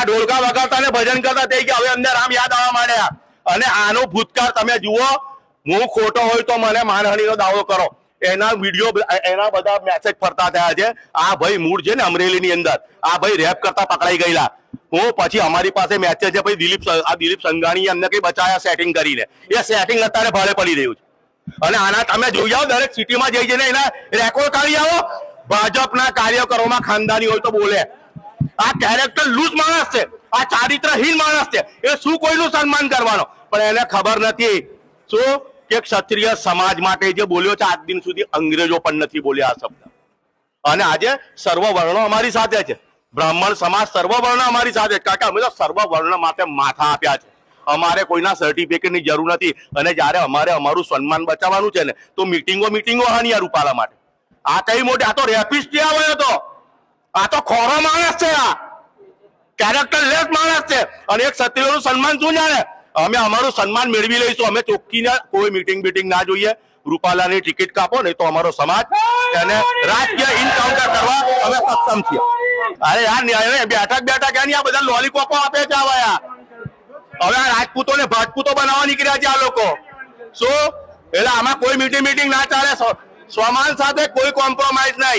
આ ઢોલકા વગાડતા ને ભજન કરતા તે કે હવે અંદર આમ યાદ આવવા માંડ્યા. અને આનો ભૂતકાળ તમે જુઓ, હું ખોટો હોય તો મને માનહાનિનો દાવો કરો. એના વીડિયો એના બધા મેસેજ ફરતા થયા છે. આ ભાઈ મૂળ છે ને અમરેલીની અંદર. આ ભાઈ રેપ કરતા પકડાઈ ગયેલા. હું પછી અમારી પાસે મેસેજ છે, ભાઈ દિલીપ આ દિલીપ સંઘાણી અમને કઈ બચાયા સેટિંગ કરીને. એ સેટિંગ અત્યારે ભાડે પડી રહ્યું છે. અને આના તમે જોઈ આવો દરેક સિટીમાં જઈ જઈને એના રેકોર્ડ કાઢી આવો. ભાજપના કાર્યકરોમાં ખાનદાની હોય તો બોલે. આ કેરેક્ટર લૂઝ માણસ છે. આ ચારિત્રહીન માણસ છે. એ શું કોઈનું સન્માન કરવાનો? પણ એને ખબર નથી. શું? કે ક્ષત્રિય સમાજ માટે જે બોલ્યો છે, આજ દિન સુધી અંગ્રેજો પણ નથી બોલ્યા આ શબ્દ. અને આજે સર્વ વર્ણો અમારી સાથે છે. બ્રાહ્મણ સમાજ સર્વ વર્ણ અમારી સાથે કારણ કે અમે તો સર્વ વર્ણ માટે માથા આપ્યા છે. અમારે કોઈના સર્ટિફિકેટની જરૂર નથી. અને જ્યારે અમારે અમારું સન્માન બચાવવાનું છે ને, તો મિટિંગો મિટિંગો હાનિયા રૂપાલા માટે. આ કઈ મોટી? આ તો રેપિસ્ટ આવ્યો હતો આ તો ખોરો માણસ છે આ. કેરેક્ટર લેસ માણસ છે. અને એક ક્ષત્રિયોનું સન્માન શું જાણે? અમે અમારું સન્માન મેળવી લઈશું. અમે ચોખ્ખીને કોઈ મીટિંગ બીટિંગ ના જોઈએ. રૂપાલાની ટિકિટ કાપો, નહીં તો અમારો સમાજ એને રાજકીય ઇનકાઉન્ટર કરવા અમે સક્ષમ છીએ. અરે યાર ન્યાય બેઠક બેઠક એની આ બધા લોલીપોપો આપે છે હવે આ. હવે આ રાજપૂતો ને ભાજપૂતો બનાવવા નીકળ્યા છે આ લોકો. શું? એટલે આમાં કોઈ મીટિંગ મીટિંગ ના ચાલે. સમાન સાથે કોઈ કોમ્પ્રોમાઇઝ નહીં.